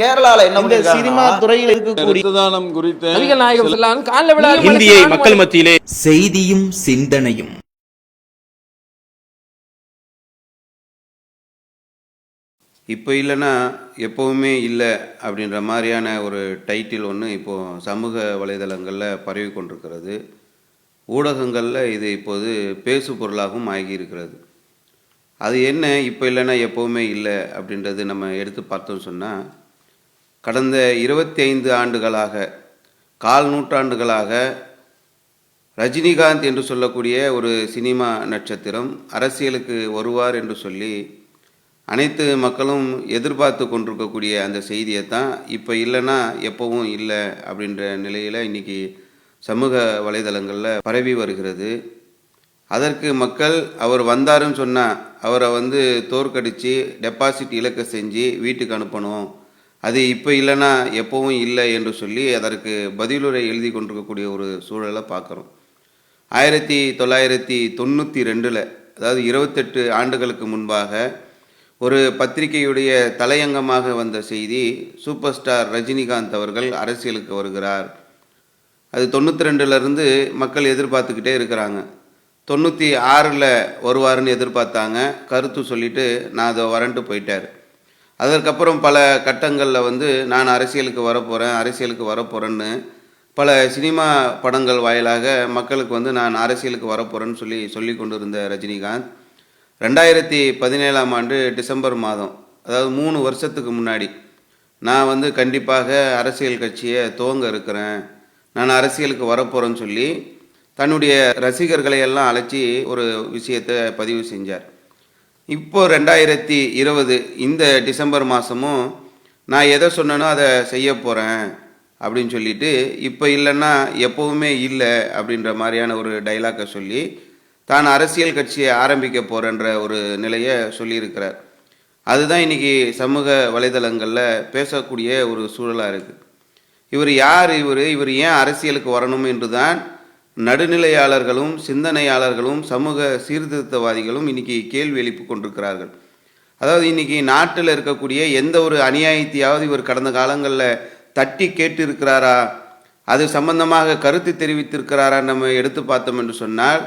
கேரளால என்ன சினிமா துறையில் இருக்கக்கூடிய குறித்த நாயகம் சொல்லான் கால விழா இந்தியை மக்கள் மத்தியிலே செய்தியும் சிந்தனையும். இப்போ இல்லைன்னா எப்போவுமே இல்லை அப்படின்ற மாதிரியான ஒரு டைட்டில் ஒன்று இப்போது சமூக வலைதளங்களில் பரவி கொண்டிருக்கிறது. ஊடகங்களில் இது இப்போது பேசு பொருளாகவும் ஆகியிருக்கிறது. அது என்ன? இப்போ இல்லைன்னா எப்போவுமே இல்லை அப்படின்றது நம்ம எடுத்து பார்த்தோம் சொன்னால் கடந்த இருபத்தி ஐந்து ஆண்டுகளாக கால் நூற்றாண்டுகளாக ரஜினிகாந்த் என்று சொல்லக்கூடிய ஒரு சினிமா நட்சத்திரம் அரசியலுக்கு வருவார் என்று சொல்லி அனைத்து மக்களும் எதிர்பார்த்து கொண்டிருக்கக்கூடிய அந்த செய்தியை தான் இப்போ இல்லைன்னா எப்போவும் இல்லை அப்படின்ற நிலையில் இன்றைக்கி சமூக வலைதளங்களில் பரவி வருகிறது. அதற்கு மக்கள் அவர் வந்தாருன்னு சொன்னால் அவரை வந்து தோற்கடித்து டெபாசிட் இலக்க செஞ்சு வீட்டுக்கு அனுப்பணும். அது இப்போ இல்லைன்னா எப்போவும் இல்லை என்று சொல்லி அதற்கு பதிலுரை எழுதி கொண்டிருக்கக்கூடிய ஒரு சூழலை பார்க்குறோம். ஆயிரத்தி தொள்ளாயிரத்தி தொண்ணூற்றி ரெண்டில் அதாவது இருபத்தெட்டு ஆண்டுகளுக்கு முன்பாக ஒரு பத்திரிகையுடைய தலையங்கமாக வந்த செய்தி சூப்பர் ஸ்டார் ரஜினிகாந்த் அவர்கள் அரசியலுக்கு வருகிறார். அது தொண்ணூற்றி ரெண்டுலேருந்து மக்கள் எதிர்பார்த்துக்கிட்டே இருக்கிறாங்க. தொண்ணூற்றி ஆறில் வருவாருன்னு எதிர்பார்த்தாங்க. கருத்து சொல்லிவிட்டு நான் அதை வரன்ட்டு போயிட்டார். அதற்கப்புறம் பல கட்டங்களில் வந்து நான் அரசியலுக்கு வரப்போகிறேன் அரசியலுக்கு வரப்போகிறேன்னு பல சினிமா படங்கள் வாயிலாக மக்களுக்கு வந்து நான் அரசியலுக்கு வரப்போகிறேன்னு சொல்லி சொல்லி கொண்டிருந்த ரஜினிகாந்த் ரெண்டாயிரத்தி பதினேழாம் ஆண்டு டிசம்பர் மாதம் அதாவது மூணு வருஷத்துக்கு முன்னாடி நான் வந்து கண்டிப்பாக அரசியல் கட்சியை துவங்க இருக்கிறேன் நான் அரசியலுக்கு வரப்போகிறேன்னு சொல்லி தன்னுடைய ரசிகர்களை எல்லாம் அழைச்சி ஒரு விஷயத்தை பதிவு செஞ்சார். இப்போ ரெண்டாயிரத்தி இருபது இந்த டிசம்பர் மாதமும் நான் எதை சொன்னனோ அதை செய்ய போகிறேன் அப்படின்னு சொல்லிட்டு இப்போ இல்லைன்னா எப்போவுமே இல்லை அப்படின்ற மாதிரியான ஒரு டைலாக்கை சொல்லி தான் அரசியல் கட்சியை ஆரம்பிக்க போகிறன்ற ஒரு நிலையை சொல்லியிருக்கிறார். அதுதான் இன்றைக்கி சமூக வலைதளங்களில் பேசக்கூடிய ஒரு சூழலாக இருக்குது இவர் யார் இவர்? இவர் ஏன் அரசியலுக்கு வரணும் என்று தான் நடுநிலையாளர்களும் சிந்தனையாளர்களும் சமூக சீர்திருத்தவாதிகளும் இன்னைக்கு கேள்வி எழுப்பி கொண்டிருக்கிறார்கள். அதாவது இன்னைக்கு நாட்டில் இருக்கக்கூடிய எந்த ஒரு அநியாயத்தையாவது இவர் கடந்த காலங்களில் தட்டி கேட்டு இருக்கிறாரா அது சம்பந்தமாக கருத்து தெரிவித்திருக்கிறாரா நம்ம எடுத்து பார்த்தோம் என்று சொன்னால்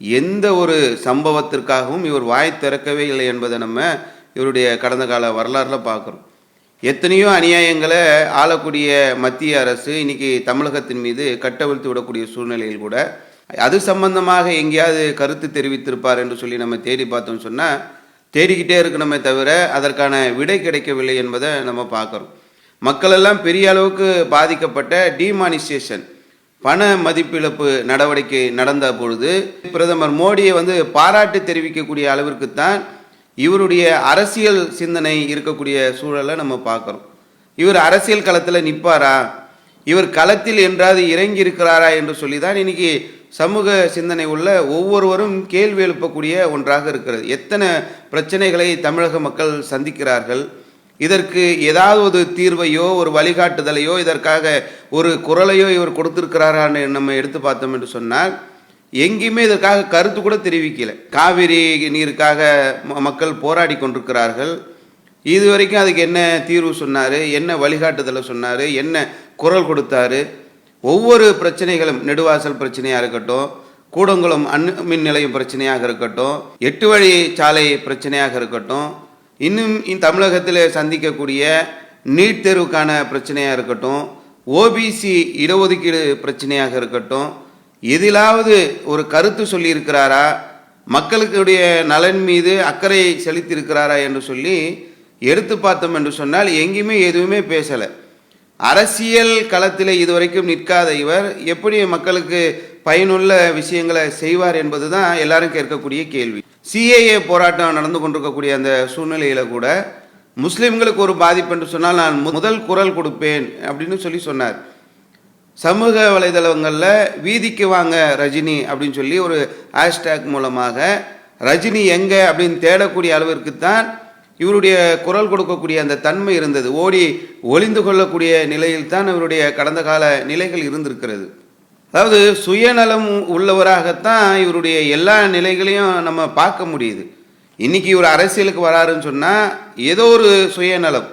எந்த ஒரு சம்பவத்திற்காகவும் இவர் வாய் திறக்கவே இல்லை என்பதை நம்ம இவருடைய கடந்த கால வரலாறில் பார்க்குறோம். எத்தனையோ அநியாயங்களை ஆளக்கூடிய மத்திய அரசு இன்னைக்கு தமிழகத்தின் மீது கட்டவிழ்த்து விடக்கூடிய சூழ்நிலையில் கூட அது சம்பந்தமாக எங்கேயாவது கருத்து தெரிவித்திருப்பார் என்று சொல்லி நம்ம தேடி பார்த்தோம்னு சொன்னால் தேடிக்கிட்டே இருக்கணுமே தவிர அதற்கான விடை கிடைக்கவில்லை என்பதை நம்ம பார்க்குறோம். மக்களெல்லாம் பெரிய அளவுக்கு பாதிக்கப்பட்ட டிமானிசேஷன் பண மதிப்பிழப்பு நடவடிக்கை நடந்த பொழுது பிரதமர் மோடியை வந்து பாராட்டு தெரிவிக்கக்கூடிய அளவிற்கு தான் இவருடைய அரசியல் சிந்தனை இருக்கக்கூடிய சூழலை நம்ம பார்க்குறோம். இவர் அரசியல் களத்தில் நிற்பாரா இவர் களத்தில் என்றாவது இறங்கி இருக்கிறாரா என்று சொல்லி தான் இன்னைக்கு சமூக சிந்தனை உள்ள ஒவ்வொருவரும் கேள்வி எழுப்பக்கூடிய ஒன்றாக இருக்கிறது. எத்தனை பிரச்சனைகளை தமிழக மக்கள் சந்திக்கிறார்கள்? இதற்கு ஏதாவது ஒரு தீர்வையோ ஒரு வழிகாட்டுதலையோ இதற்காக ஒரு குரலையோ இவர் கொடுத்திருக்கிறாரான்னு நம்ம எடுத்து பார்த்தோம் என்று சொன்னால் எங்கேயுமே இதற்காக கருத்து கூட தெரிவிக்கல. காவிரி நீருக்காக ம- மக்கள் போராடி கொண்டிருக்கிறார்கள். இது வரைக்கும் அதுக்கு என்ன தீர்வு சொன்னார்? என்ன வழிகாட்டுதலை சொன்னார்? என்ன குரல் கொடுத்தாரு? ஒவ்வொரு பிரச்சனைகளும் நெடுவாசல் பிரச்சனையாக இருக்கட்டும் கூடங்குளம் அண் மின் நிலையம் பிரச்சனையாக இருக்கட்டும் எட்டு வழி சாலை பிரச்சனையாக இருக்கட்டும் இன்னும் தமிழகத்தில் சந்திக்கக்கூடிய நீட் தேர்வுக்கான பிரச்சனையாக இருக்கட்டும் ஓபிசி இடஒதுக்கீடு பிரச்சனையாக இருக்கட்டும் எதிலாவது ஒரு கருத்து சொல்லியிருக்கிறாரா? மக்களுடைய நலன் மீது அக்கறை செலுத்தியிருக்கிறாரா என்று சொல்லி எடுத்து பார்த்தோம் என்று சொன்னால் எங்கேயுமே எதுவுமே பேசலை. அரசியல் களத்தில் இதுவரைக்கும் நிற்காத இவர் எப்படி மக்களுக்கு பயனுள்ள விஷயங்களை செய்வார் என்பது தான் எல்லாரும் கேட்கக்கூடிய கேள்வி. சிஏஏ போராட்டம் நடந்து கொண்டிருக்கக்கூடிய அந்த சூழ்நிலையில் கூட முஸ்லிம்களுக்கு ஒரு பாதிப்பு என்று சொன்னால் நான் முதல் குரல் கொடுப்பேன் அப்படின்னு சொல்லி சொன்னார். சமூக வலைதளங்களில் வீதிக்கு வாங்க ரஜினி அப்படின்னு சொல்லி ஒரு ஹேஷ்டேக் மூலமாக ரஜினி எங்கே அப்படின்னு தேடக்கூடிய அளவிற்கு தான் இவருடைய குரல் கொடுக்கக்கூடிய அந்த தன்மை இருந்தது. ஓடி ஒளிந்து கொள்ளக்கூடிய நிலையில் தான் இவருடைய கடந்த கால நிலைகள் இருந்திருக்கிறது. அதாவது சுயநலம் உள்ளவராகத்தான் இவருடைய எல்லா நிலைகளையும் நம்ம பார்க்க முடியுது. இன்னைக்கு இவர் அரசியலுக்கு வராருன்னு சொன்னால் ஏதோ ஒரு சுயநலம்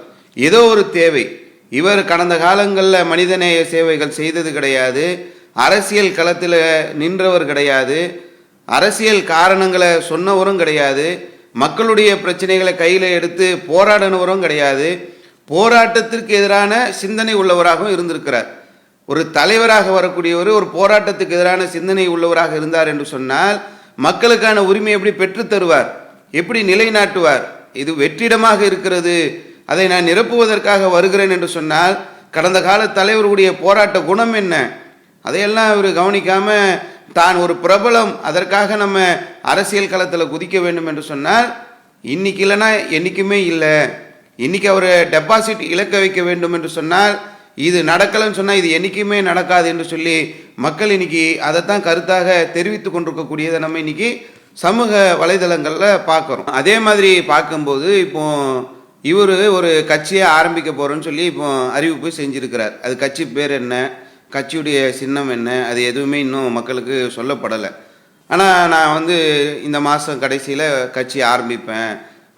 ஏதோ ஒரு தேவை இவர் கடந்த காலங்களில் மனிதநேய சேவைகள் செய்தது கிடையாது. அரசியல் களத்தில் நின்றவர் கிடையாது. அரசியல் காரணங்களை சொன்னவரும் கிடையாது. மக்களுடைய பிரச்சனைகளை கையில் எடுத்து போராடினவரும் கிடையாது. போராட்டத்திற்கு எதிரான சிந்தனை உள்ளவராகவும் இருந்திருக்கிறார். ஒரு தலைவராக வரக்கூடியவர் ஒரு போராட்டத்துக்கு எதிரான சிந்தனை உள்ளவராக இருந்தார் என்று சொன்னால் மக்களுக்கான உரிமை எப்படி பெற்றுத் தருவார்? எப்படி நிலைநாட்டுவார்? இது வெற்றிடமாக இருக்கிறது. அதை நான் நிரப்புவதற்காக வருகிறேன் என்று சொன்னால் கடந்த கால தலைவருடைய போராட்ட குணம் என்ன? அதையெல்லாம் அவர் கவனிக்காமல் தான் ஒரு பிரபலம் அதற்காக நம்ம அரசியல் களத்தில் குதிக்க வேண்டும் என்று சொன்னால் இன்னைக்கு இல்லைன்னா என்றைக்குமே இல்லை. இன்னைக்கு அவர் டெபாசிட் இழக்க வைக்க வேண்டும் என்று சொன்னால் இது நடக்கலைன்னு சொன்னால் இது என்றைக்குமே நடக்காது என்று சொல்லி மக்கள் இன்னைக்கு அதைத்தான் கருத்தாக தெரிவித்து கொண்டிருக்கக்கூடியதை நம்ம இன்னைக்கு சமூக வலைதளங்களில் பார்க்குறோம். அதே மாதிரி பார்க்கும்போது இப்போது இவர் ஒரு கட்சியை ஆரம்பிக்க போகிறோன்னு சொல்லி இப்போ அறிவிப்பு செஞ்சுருக்கிறார். அது கட்சி பேர் என்ன? கட்சியுடைய சின்னம் என்ன? அது எதுவுமே இன்னும் மக்களுக்கு சொல்லப்படலை. ஆனால் நான் வந்து இந்த மாதம் கடைசியில் கட்சி ஆரம்பிப்பேன்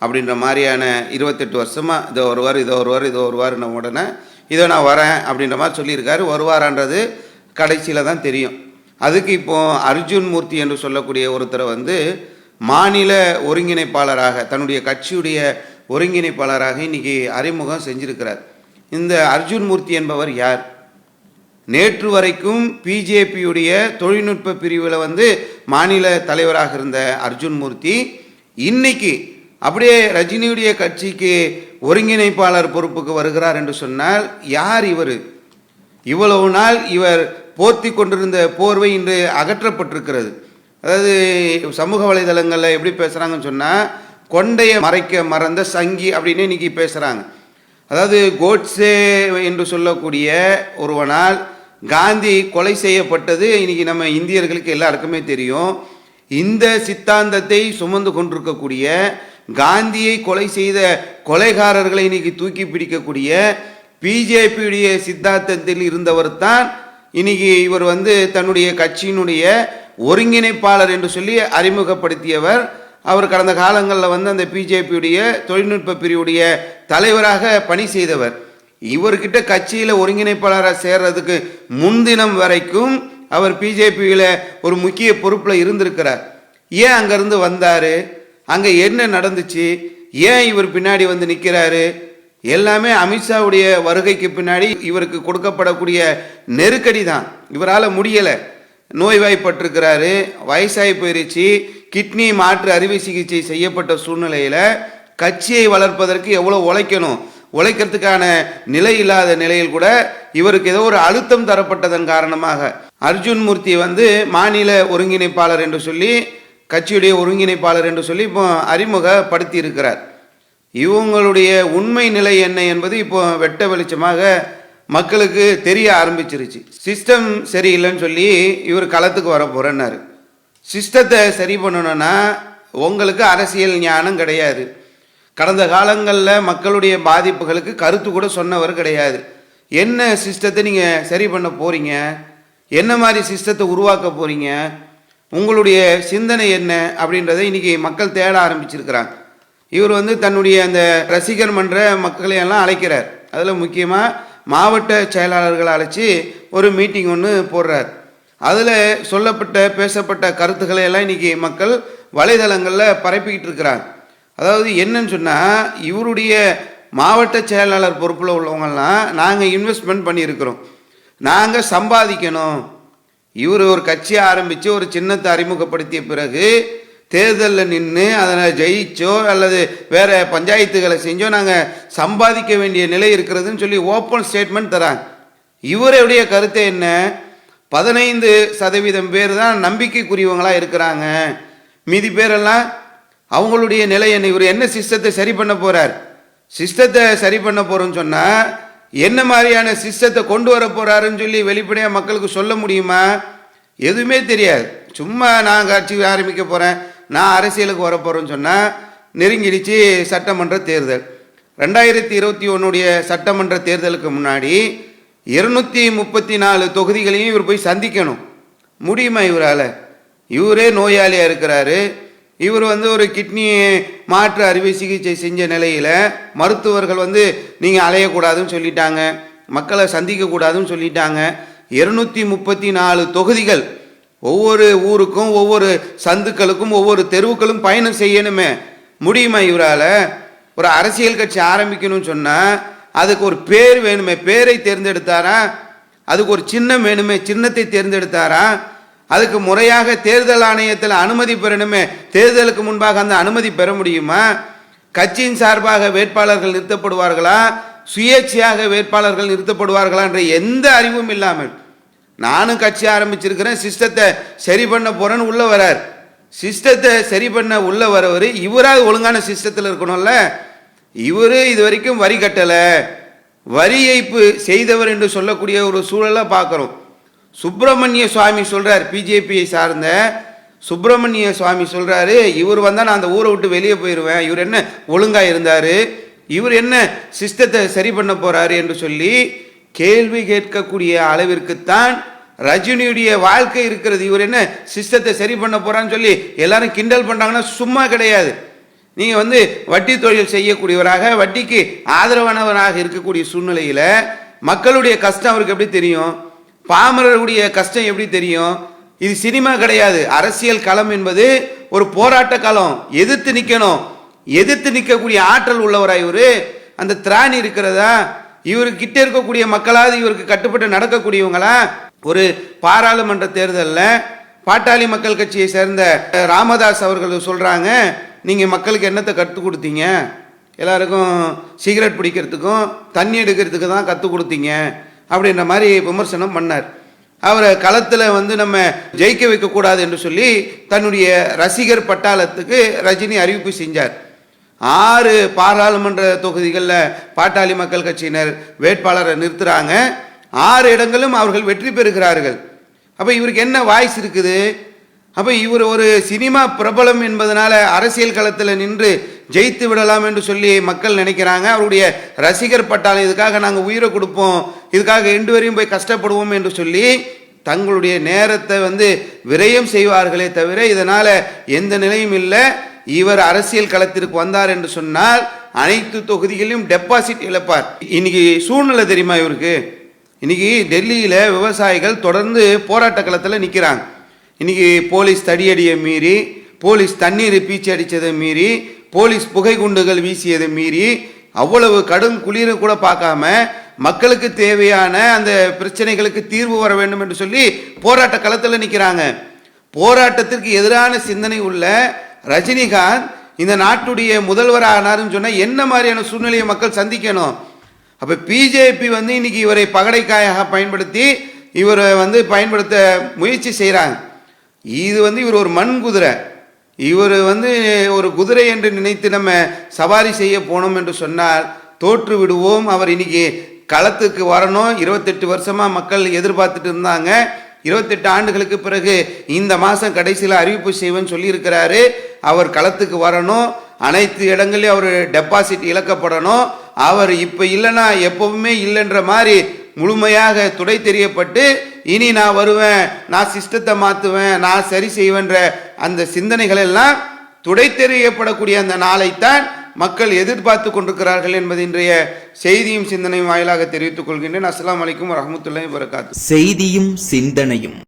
அப்படின்ற மாதிரியான இருபத்தெட்டு வருஷமாக இதோ வருவார் இதோ வருவார் இதோ வாரம் உடனே இதோ நான் வரேன் அப்படின்ற மாதிரி சொல்லியிருக்காரு. வருவாரான்றது கடைசியில் தான் தெரியும். அதுக்கு இப்போது அர்ஜுன் மூர்த்தி என்று சொல்லக்கூடிய ஒருத்தரை வந்து மாநில ஒருங்கிணைப்பாளராக தன்னுடைய கட்சியுடைய ஒருங்கிணைப்பாளராக இன்றைக்கி அறிமுகம் செஞ்சிருக்கிறார். இந்த அர்ஜுன் மூர்த்தி என்பவர் யார்? நேற்று வரைக்கும் பிஜேபியுடைய தொழில்நுட்ப பிரிவில் வந்து மாநில தலைவராக இருந்த அர்ஜுன் மூர்த்தி இன்னைக்கு அப்படியே ரஜினியுடைய கட்சிக்கு ஒருங்கிணைப்பாளர் பொறுப்புக்கு வருகிறார் என்று சொன்னால் யார் இவர்? இவ்வளவு நாள் இவர் போர்த்தி கொண்டிருந்த போர்வை இன்று அகற்றப்பட்டிருக்கிறது. அதாவது சமூக வலைதளங்களில் எப்படி பேசுகிறாங்கன்னு சொன்னால் கொண்டையை மறைக்க மறந்த சங்கி அப்படின்னு இன்னைக்கு பேசுகிறாங்க அதாவது கோட்ஸே என்று சொல்லக்கூடிய ஒருவனால் காந்தி கொலை செய்யப்பட்டது இன்னைக்கு நம்ம இந்தியர்களுக்கு எல்லாருக்குமே தெரியும். இந்த சித்தாந்தத்தை சுமந்து கொண்டிருக்கக்கூடிய காந்தியை கொலை செய்த கொலைகாரர்களை இன்னைக்கு தூக்கி பிடிக்கக்கூடிய பிஜேபியுடைய சித்தாந்தத்தில் இருந்தவர் தான் இன்னைக்கு இவர் வந்து தன்னுடைய கட்சியினுடைய ஒருங்கிணைப்பாளர் என்று சொல்லி அறிமுகப்படுத்தியவர் அவர் கடந்த காலங்களில் வந்து அந்த பிஜேபியுடைய தொழில்நுட்ப பிரிவுடைய தலைவராக பணி செய்தவர். இவர்கிட்ட கட்சியில் ஒருங்கிணைப்பாளராக சேர்றதுக்கு முன்தினம் வரைக்கும் அவர் பிஜேபியில் ஒரு முக்கிய பொறுப்பில் இருந்திருக்கிறார். ஏன் அங்கேருந்து வந்தார்? அங்கே என்ன நடந்துச்சு? ஏன் இவர் பின்னாடி வந்து நிற்கிறாரு எல்லாமே அமித்ஷாவுடைய வருகைக்கு பின்னாடி இவருக்கு கொடுக்கப்படக்கூடிய நெருக்கடி தான் இவரால் முடியலை. நோய்வாய்ப்பட்டிருக்கிறாரு. வயசாகி போயிருச்சு. கிட்னி மாற்று அறுவை சிகிச்சை செய்யப்பட்ட சூழ்நிலையில் கட்சியை வளர்ப்பதற்கு எவ்வளோ உழைக்கணும்? உழைக்கிறதுக்கான நிலை இல்லாத நிலையில் கூட இவருக்கு ஏதோ ஒரு அழுத்தம் தரப்பட்டதன் காரணமாக. அர்ஜுன் மூர்த்தி வந்து மாநில ஒருங்கிணைப்பாளர் என்று சொல்லி கட்சியுடைய ஒருங்கிணைப்பாளர் என்று சொல்லி இப்போ அறிமுகப்படுத்தி இருக்கிறார் இவங்களுடைய உண்மை நிலை என்ன என்பது இப்போ வெட்ட வெளிச்சமாக மக்களுக்கு தெரிய ஆரம்பிச்சிருச்சு. சிஸ்டம் சரியில்லைன்னு சொல்லி இவர் களத்துக்கு வர போறேன்னாரு சிஸ்டத்தை சரி பண்ணணும்னா உங்களுக்கு அரசியல் ஞானம் கிடையாது. கடந்த காலங்களில் மக்களுடைய பாதிப்புகளுக்கு கருத்து கூட சொன்னவர் கிடையாது. என்ன சிஸ்டத்தை நீங்கள் சரி பண்ண போகிறீங்க என்ன மாதிரி சிஸ்டத்தை உருவாக்க போகிறீங்க உங்களுடைய சிந்தனை என்ன அப்படின்றத இன்றைக்கி மக்கள் தேட ஆரம்பிச்சிருக்கிறாங்க. இவர் வந்து தன்னுடைய அந்த ரசிகர் மன்ற மக்களையெல்லாம் அழைக்கிறார். அதில் முக்கியமாக மாவட்ட செயலாளர்களை அழைச்சி ஒரு மீட்டிங் ஒன்று போடுறார். அதில் சொல்லப்பட்ட பேசப்பட்ட கருத்துக்களை எல்லாம் இன்றைக்கி மக்கள் வலைதளங்களில் பரப்பிக்கிட்டு இருக்கிறாங்க. அதாவது என்னன்னு சொன்னால் இவருடைய மாவட்ட செயலாளர் பொறுப்பில் உள்ளவங்கள்லாம் நாங்கள் இன்வெஸ்ட்மெண்ட் பண்ணியிருக்கிறோம். நாங்கள் சம்பாதிக்கணும். இவர் ஒரு கட்சியை ஆரம்பித்து ஒரு சின்னத்தை அறிமுகப்படுத்திய பிறகு தேர்தலில் நின்று அதனை ஜெயிச்சோ அல்லது வேறு பஞ்சாயத்துகளை செஞ்சோ நாங்கள் சம்பாதிக்க வேண்டிய நிலை இருக்கிறதுன்னு சொல்லி ஓப்பன் ஸ்டேட்மெண்ட் தராங்க. இவருடைய கருத்து என்ன? பதினைந்து சதவீதம் பேர் தான் நம்பிக்கைக்குரியவங்களாக இருக்கிறாங்க. மீதி பேரெல்லாம் அவங்களுடைய நிலை என்ன இவர் என்ன சிஸ்டத்தை சரி பண்ண போகிறார் சிஸ்டத்தை சரி பண்ண போகிறோன்னு சொன்னால் என்ன மாதிரியான சிஸ்டத்தை கொண்டு வர போகிறாருன்னு சொல்லி வெளிப்படையாக மக்களுக்கு சொல்ல முடியுமா? எதுவுமே தெரியாது. சும்மா நான் கட்சி ஆரம்பிக்க போகிறேன் நான் அரசியலுக்கு வர சொன்னால் சொன்னா நெருங்கிடுச்சு சட்டமன்ற தேர்தல். ரெண்டாயிரத்தி இருபத்தி ஒன்றுடைய சட்டமன்ற தேர்தலுக்கு முன்னாடி இருநூத்தி முப்பத்தி நாலு தொகுதிகளையும் இவர் போய் சந்திக்கணும். முடியுமா இவரால்? இவரே நோயாளியாக இருக்கிறாரு. இவர் வந்து ஒரு கிட்னி மாற்று அறுவை சிகிச்சை செஞ்ச நிலையில் மருத்துவர்கள் வந்து நீங்கள் அலையக்கூடாதுன்னு சொல்லிட்டாங்க. மக்களை சந்திக்கக்கூடாதுன்னு சொல்லிட்டாங்க. இருநூத்தி முப்பத்தி நாலு தொகுதிகள். ஒவ்வொரு ஊருக்கும் ஒவ்வொரு சந்துக்களுக்கும் ஒவ்வொரு தெருவுக்களும் பயணம் செய்யணுமே. முடியுமா இவரால்? ஒரு அரசியல் கட்சி ஆரம்பிக்கணும்னு சொன்னால் அதுக்கு ஒரு பேர் வேணுமே பேரை தேர்ந்தெடுத்தாரா? அதுக்கு ஒரு சின்னம் வேணுமே சின்னத்தை தேர்ந்தெடுத்தாரா? அதுக்கு முறையாக தேர்தல் ஆணையத்தில் அனுமதி பெறணுமே தேர்தலுக்கு முன்பாக அந்த அனுமதி பெற முடியுமா? கட்சியின் சார்பாக வேட்பாளர்கள் நிறுத்தப்படுவார்களா? சுயேட்சையாக வேட்பாளர்கள் நிறுத்தப்படுவார்களா என்ற எந்த அறிவும் இல்லாமல். நானும் கட்சி ஆரம்பிச்சிருக்கிறேன் சிஸ்டத்தை சரி பண்ண போறேன்னு உள்ள வரார். சிஸ்டத்தை சரி பண்ண உள்ள வரவர் இவராக ஒழுங்கான சிஸ்டத்தில் இருக்கணும்ல? இவரு இது வரைக்கும் வரி கட்டலை. வரி ஏய்ப்பு செய்தவர் என்று சொல்லக்கூடிய ஒரு சூழலை பார்க்குறோம். சுப்பிரமணிய சுவாமி சொல்கிறார் பிஜேபியை சார்ந்த சுப்பிரமணிய சுவாமி சொல்கிறாரு இவர் வந்தால் நான் அந்த ஊரை விட்டு வெளியே போயிடுவேன் இவர் என்ன ஒழுங்காக இருந்தார்? இவர் என்ன சிஸ்டத்தை சரி பண்ண போகிறாரு என்று சொல்லி கேள்வி கேட்கக்கூடிய அளவிற்குத்தான் ரஜினியுடைய வாழ்க்கை இருக்கிறது. இவர் என்ன சிஸ்டத்தை சரி பண்ண போகிறான்னு சொல்லி எல்லாரும் கிண்டல் பண்ணுறாங்கன்னா சும்மா கிடையாது. நீங்கள் வந்து வட்டி தொழில் செய்யக்கூடியவராக வட்டிக்கு ஆதரவானவராக இருக்கக்கூடிய சூழ்நிலையில் மக்களுடைய கஷ்டம் அவருக்கு எப்படி தெரியும்? பாமரருடைய கஷ்டம் எப்படி தெரியும்? இது சினிமா கிடையாது. அரசியல் களம் என்பது ஒரு போராட்ட களம். எதிர்த்து நிற்கணும் எதிர்த்து நிற்கக்கூடிய ஆற்றல் உள்ளவராக இவர்? அந்த திராணி இருக்கிறதா? இவருக்கிட்ட இருக்கக்கூடிய மக்களாவது இவருக்கு கட்டுப்பட்டு நடக்கக்கூடியவங்களா? ஒரு பாராளுமன்ற தேர்தலில் பாட்டாளி மக்கள் கட்சியை சேர்ந்த ராமதாஸ் அவர்கள் சொல்கிறாங்க நீங்கள் மக்களுக்கு என்னத்தை கற்றுக் கொடுத்தீங்க? எல்லாருக்கும் சிகரெட் பிடிக்கிறதுக்கும் தண்ணி எடுக்கிறதுக்கு தான் கற்றுக் கொடுத்தீங்க அப்படின்ற மாதிரி விமர்சனம் பண்ணார். அவரை களத்தில் வந்து நம்ம ஜெயிக்க வைக்கக்கூடாது என்று சொல்லி தன்னுடைய ரசிகர் பட்டாளத்துக்கு ரஜினி அறிவிப்பு செஞ்சார். ஆறு பாராளுமன்ற தொகுதிகளில் பாட்டாளி மக்கள் கட்சியினர் வேட்பாளரை நிறுத்துகிறாங்க ஆறு இடங்களும் அவர்கள் வெற்றி பெறுகிறார்கள். அப்போ இவருக்கு என்ன வாய்ஸ் இருக்குது? அப்போ இவர் ஒரு சினிமா பிரபலம் என்பதனால அரசியல் களத்தில் நின்று ஜெயித்து விடலாம் என்று சொல்லி மக்கள் நினைக்கிறாங்க. அவருடைய ரசிகர் பட்டாளம் இதுக்காக நாங்கள் உயிரை கொடுப்போம் இதுக்காக எண்டு வரையும் போய் கஷ்டப்படுவோம் என்று சொல்லி தங்களுடைய நேரத்தை வந்து விரயம் செய்வார்களே தவிர இதனால் எந்த நிலையும் இல்லை. இவர் அரசியல் களத்திற்கு வந்தார் என்று சொன்னால் அனைத்து தொகுதிகளிலும் டெபாசிட் இழப்பார். இன்னைக்கு சூழ்நிலை தெரியுமா இவருக்கு? இன்னைக்கு டெல்லியில் விவசாயிகள் தொடர்ந்து போராட்ட களத்தில் நிற்கிறாங்க இன்றைக்கி போலீஸ் தடியடியை மீறி போலீஸ் தண்ணீர் பீச்சி அடித்ததை மீறி போலீஸ் புகை குண்டுகள் வீசியதை மீறி அவ்வளவு கடும் குளிரை கூட பார்க்காம மக்களுக்கு தேவையான அந்த பிரச்சனைகளுக்கு தீர்வு வர வேண்டும் என்று சொல்லி போராட்ட களத்தில் நிற்கிறாங்க போராட்டத்திற்கு எதிரான சிந்தனை உள்ள ரஜினிகாந்த் இந்த நாட்டுடைய முதல்வர் ஆனார்னு சொன்னால் என்ன மாதிரியான சூழ்நிலையை மக்கள் சந்திக்கணும்? அப்போ பிஜேபி வந்து இன்னைக்கு இவரை பகடைக்காயாக பயன்படுத்தி இவரை வந்து பயன்படுத்த முயற்சி செய்கிறாங்க இது வந்து இவர் ஒரு மண் குதிரை. இவர் வந்து ஒரு குதிரை என்று நினைத்து நம்ம சவாரி செய்ய போனோம் என்று சொன்னால் தோற்று விடுவோம். அவர் இன்னைக்கு களத்துக்கு வரணும். இருபத்தெட்டு வருஷமாக மக்கள் எதிர்பார்த்துட்டு இருந்தாங்க. இருபத்தெட்டு ஆண்டுகளுக்கு பிறகு இந்த மாதம் கடைசியில் அறிவிப்பு செய்வேன்னு சொல்லியிருக்கிறாரு. அவர் களத்துக்கு வரணும். அனைத்து இடங்களையும் அவர் டெபாசிட் இழக்கப்படணும். அவர் இப்போ இல்லைன்னா எப்பவுமே இல்லைன்ற மாதிரி முழுமையாக துடை தெரியப்பட்டு இனி நான் வருவேன் நான் சிஸ்டத்தை மாற்றுவேன் நான் சரி செய்வேன்ற அந்த சிந்தனைகள் எல்லாம் துடைத்தெறியப்படக்கூடிய அந்த நாளைத்தான் மக்கள் எதிர்பார்த்து கொண்டிருக்கிறார்கள் என்பது இன்றைய செய்தியும் சிந்தனையும் வாயிலாக தெரிவித்துக் கொள்கின்றேன். அஸ்லாம் அலைக்கும் வரஹ்மத்துல்லாஹி வரகாத்து செய்தியும் சிந்தனையும்.